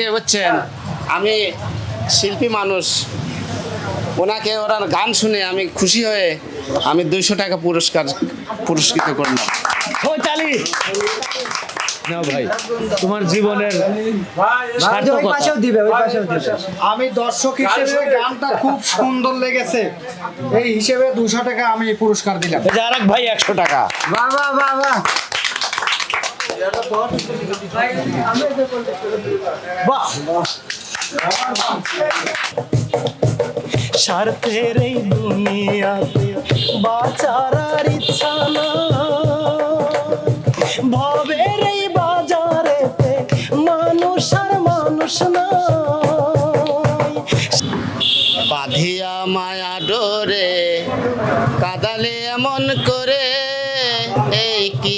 কে হচ্ছেন? আমি শিল্পী মানুষ। ওনাকে ওনার গান শুনে আমি খুশি হয়ে আমি দুইশো টাকা পুরস্কার পুরস্কৃত করলাম। ওই ভাই তোমার জীবনের ওই সার্থকতা। পাশেও দিবে ওই পাশেও দিবে। আমি দর্শক হিসেবে গানটা খুব সুন্দর লেগেছে। এই হিসেবে দুশো টাকা আমি পুরস্কার দিলাম। আরেক ভাই একশো টাকা। বাহ বাহ। বাহ স্বার্থের এই দুনিয়াতে বাঁচার ইচ্ছা না ভবের এই বাজারেতে মানুষ আর মানুষ না বাঁধিয়া মায়া ডোরে, কাদালে এমন করে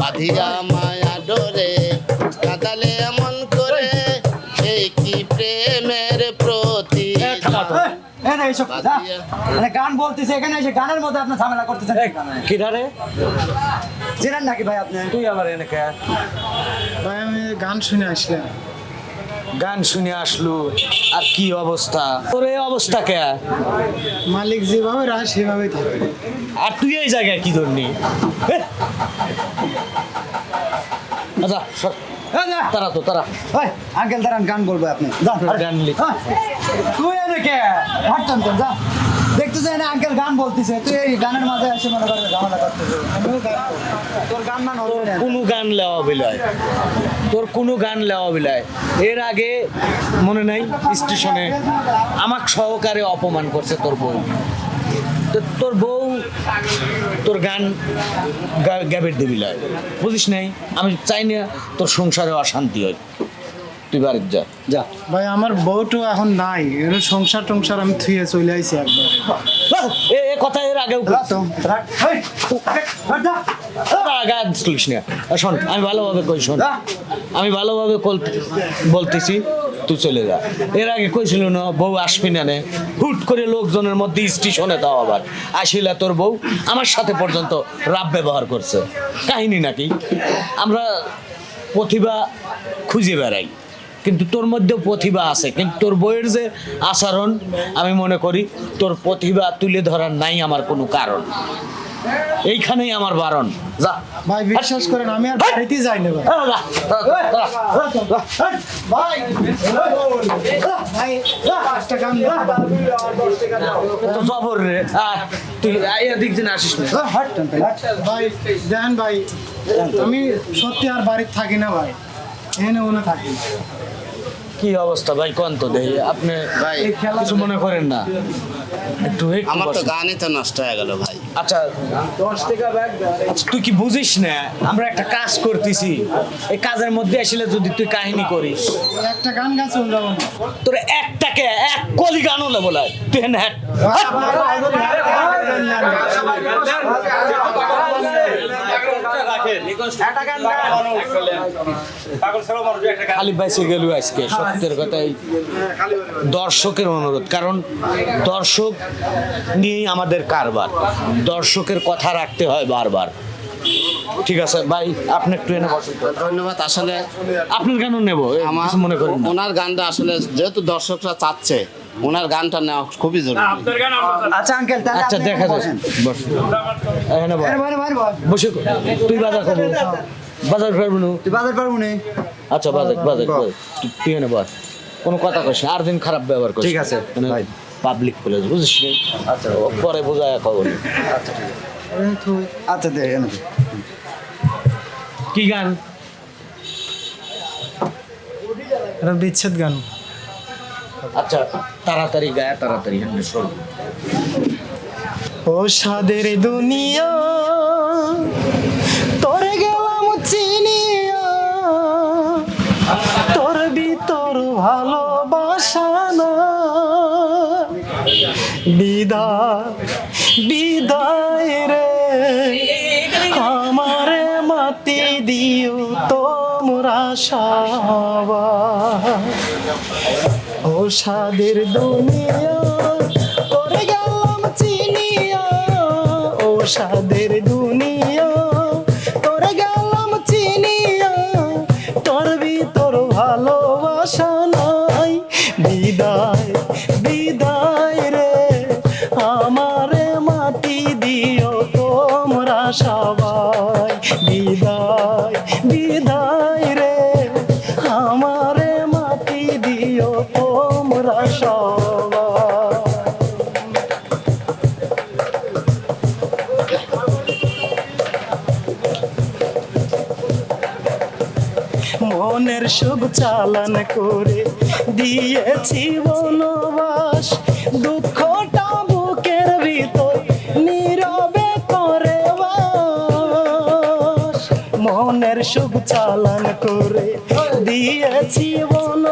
বাঁধিয়া মায়া ডোরে কাঁদালে এমন করে সে কি প্রেমের প্রতি। মানে গান বলতেছে এখানে এসে গানের মধ্যে আপনি ঝামেলা করতেছেন। কিনারে? জেনেন নাকি ভাই আপনি? তুই আবার এনেকে ভাই আমি গান শুনে আসলাম। গান শুনে আসলো আর কি অবস্থা? তোর এই অবস্থা কে? মালিক যেভাবে রায় সেভাবেই থাকবে আর তুই এই জায়গায় কি ধরনি! আচ্ছা সর। তারা তো তারা। আঙ্কেল তারা গান বলব আপনি গান লিখ। হ্যাঁ, তুই এনেকে হাঁটতাম তো যা। দেখতেছে এনে আঙ্কেল গান বলতেছে। তুই এই গানের মাঝে এসে মনে করে ঝামেলা করতেছে। তোর গান না কোনো গান লেওয়া বিলায়। তোর কোনো গান লেওয়া বিলায়। এর আগে মনে নাই স্টেশনে আমাকে সহকারে অপমান করছে তোর বউ। তোর বউ তোর গান গা- গ্যাবের দিবি বুঝিস নাই? আমি চাই না তোর সংসারে অশান্তি হয়। তুই বাড়ির যা। যা। ভাই আমার বউটো এখন নাই। এর সংসার টংসার আমি থুয়ে চলে আইছি একবার। এ এ কথা এর আগেও তো তুলিস না। শোন আমি ভালোভাবে কই শোন। আমি ভালোভাবে কল- বলতেছি তুই চলে যা। এর আগে কইছিল না বউ আসবি না নে। হুট করে লোকজনের মধ্যে স্টেশনে দাও আবার। আসিলা তোর বউ আমার সাথে পর্যন্ত রাব ব্যবহার করছে। কাহিনী নাকি? আমরা প্রতিভা খুঁজে বেড়াই। কিন্তু তোর মধ্যেও প্রতিভা আছে। কিন্তু তোর বইয়ের যে আচরণ আমি মনে করি তোর প্রতিভা তুলে ধরার নাই আমার কোনো কারণ। এইখানেই আমার বারণ। যা। ভাই বিশ্বাস করেন আমি আর বাড়িতে যাই না ভাই। তো জবর রে। তুই এদিক দিন আসিস না। ভাই দেন ভাই আমি সত্যি আর বাড়িতে থাকি না ভাই। এনে ওনে থাকি। কি অবস্থা ভাই কোন তো দেখি আপনি ভাই কিছু মনে করেন না একটু আমার তো। গানই তো নষ্ট হয়ে গেল ভাই আচ্ছা আচ্ছা, তুই কি বুঝিস না আমরা একটা কাজ করতেছি এই কাজের মধ্যে আসলে যদি তুই কাহিনী করিস একটা গান গাছ না তোর একটাকে এক কলি গানও নেব না তুই হ্যাট খালি বাইসে গেল আজকে সত্যের কথাই। দর্শকের অনুরোধ কারণ দর্শক নিয়েই আমাদের কারবার দর্শকের কথা রাখতে হয় বারবার। ঠিক আছে ভাই আপনি একটু এনে বসেন। ধন্যবাদ আসলে আপনার কেন নেব আমার মনে করেন ওনার গানটা আসলে যেহেতু দর্শকরা চাচ্ছে ওনার গানটা নেওয়া খুবই জরুরি। আচ্ছা আঙ্কেল তাহলে আচ্ছা দেখা। বস। এখানে বস। আরে ভাই, ভাই, ভাই, বসে তুই বাজার বাজার পারব না তুই বাজার পারব নি? আচ্ছা বাজার বাজার বাজার। তুই- তুই এনে বস। কোনো কথা কইস না, আর দিন খারাপ ব্যবহার করিস। ঠিক আছে, ভাই। পাবলিক প্লেস বুঝিস নি? আচ্ছা পরে বোঝায় খবর। আচ্ছা দে এনে কি গান? এটা বিচ্ছেদ গান। আচ্ছা তাড়াতাড়ি গায়ে, তাড়াতাড়ি হ্যাঁ শোন। ও সাদের দুনিয়া, তোরে গেলাম চিনিয়া। তোর ভিতর ভালোবাসা না। বিদায় বিদায় রে, আমারে মাটি দিও তোমরা সবাই। ও সাদের দুনিয়া করে গেলাম চিনিয়া। ও সাদের দুনিয়া তোরে গেলাম চিনিয়া। তোর ভিতর ভালোবাসা নাই, বিদায় মনের সুখ চালান করে দিয়েছি বনবাস। দুঃখটা বুকের ভিতর নীরবে করে মনের সুখ চালান করে দিয়েছি বনবাস।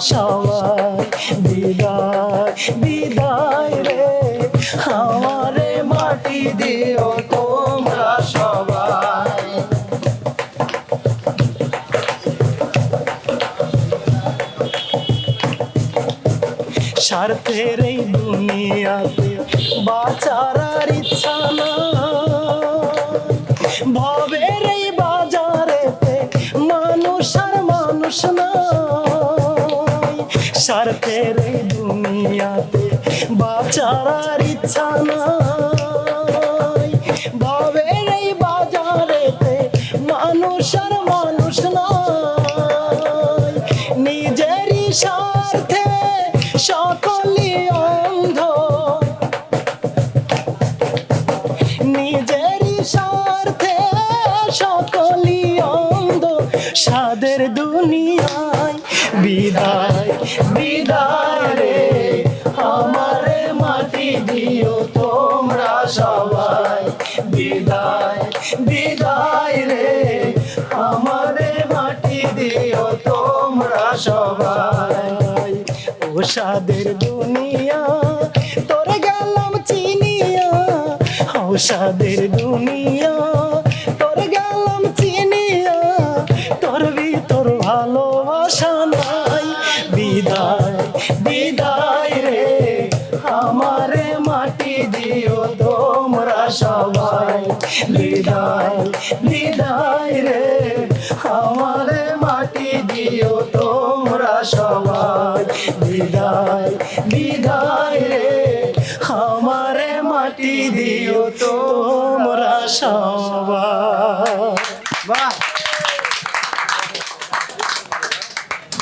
সবাই বিদায় বিদায় রে, আমারে মাটি দিও তোমরা সবাই। স্বার্থের এই দুনিয়াতে বাঁচার ইচ্ছা না ভবের এই বাজারেতে মানুষ আর মানুষ নাই। স্বার্থের এই দুনিয়াতে। বাঁচার ইচ্ছা নাই। ভবের এই বাজারেতে মানুষ আর মানুষ নাই। নিজেরই স্বার্থে সকলি অন্ধ। নিজেরই স্বার্থে সকলি অন্ধ। সাদের দুনিয়ায় বিদায় বিদায় রে, আমারে মাটি দিও তোমরা সবাই। বিদায় বিদায় রে, আমারে মাটি দিও তোমরা সবাই। ও সাদের দুনিয়া, তোরে গেলাম চিনিয়া। ও সাদের দুনিয়া, তোরে গেলাম চিনিয়া। তোর ভিতর ভালোবাসা নাই। বিদায় রে, আমারে মাটি দিও তোমরা সবাই। বিদায় বিদায় রে, আমারে মাটি দিও তোমরা সবাই। বিদায় বিদায় রে, আমারে মাটি দিও তোমরা সবাই। বাহ।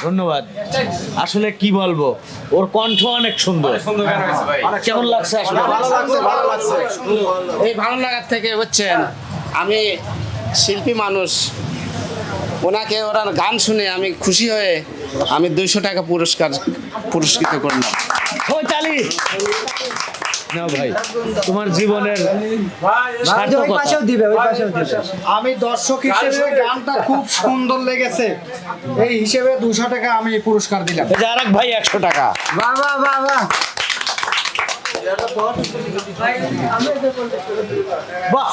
ধন্যবাদ। আসলে কি বলব ওর কণ্ঠ অনেক সুন্দর। কেমন লাগছে আসলে? ভালো লাগছে ভালো লাগছে। এই ভালো লাগার থেকে বুঝছেন আমি শিল্পী মানুষ ওনাকে ওরা গান শুনে আমি খুশি হয়ে আমি দুইশো টাকা পুরস্কার পুরস্কৃত করলাম। নাও ভাই তোমার জীবনের ওই সার্থকতা। পাশেও দিবে ওই পাশেও দিবে। আমি দর্শক হিসেবে গানটা খুব সুন্দর লেগেছে। এই হিসেবে দুশো টাকা আমি পুরস্কার দিলাম। আরেক ভাই একশো টাকা। বাহ বাহ বাহ বাহ। বাহ।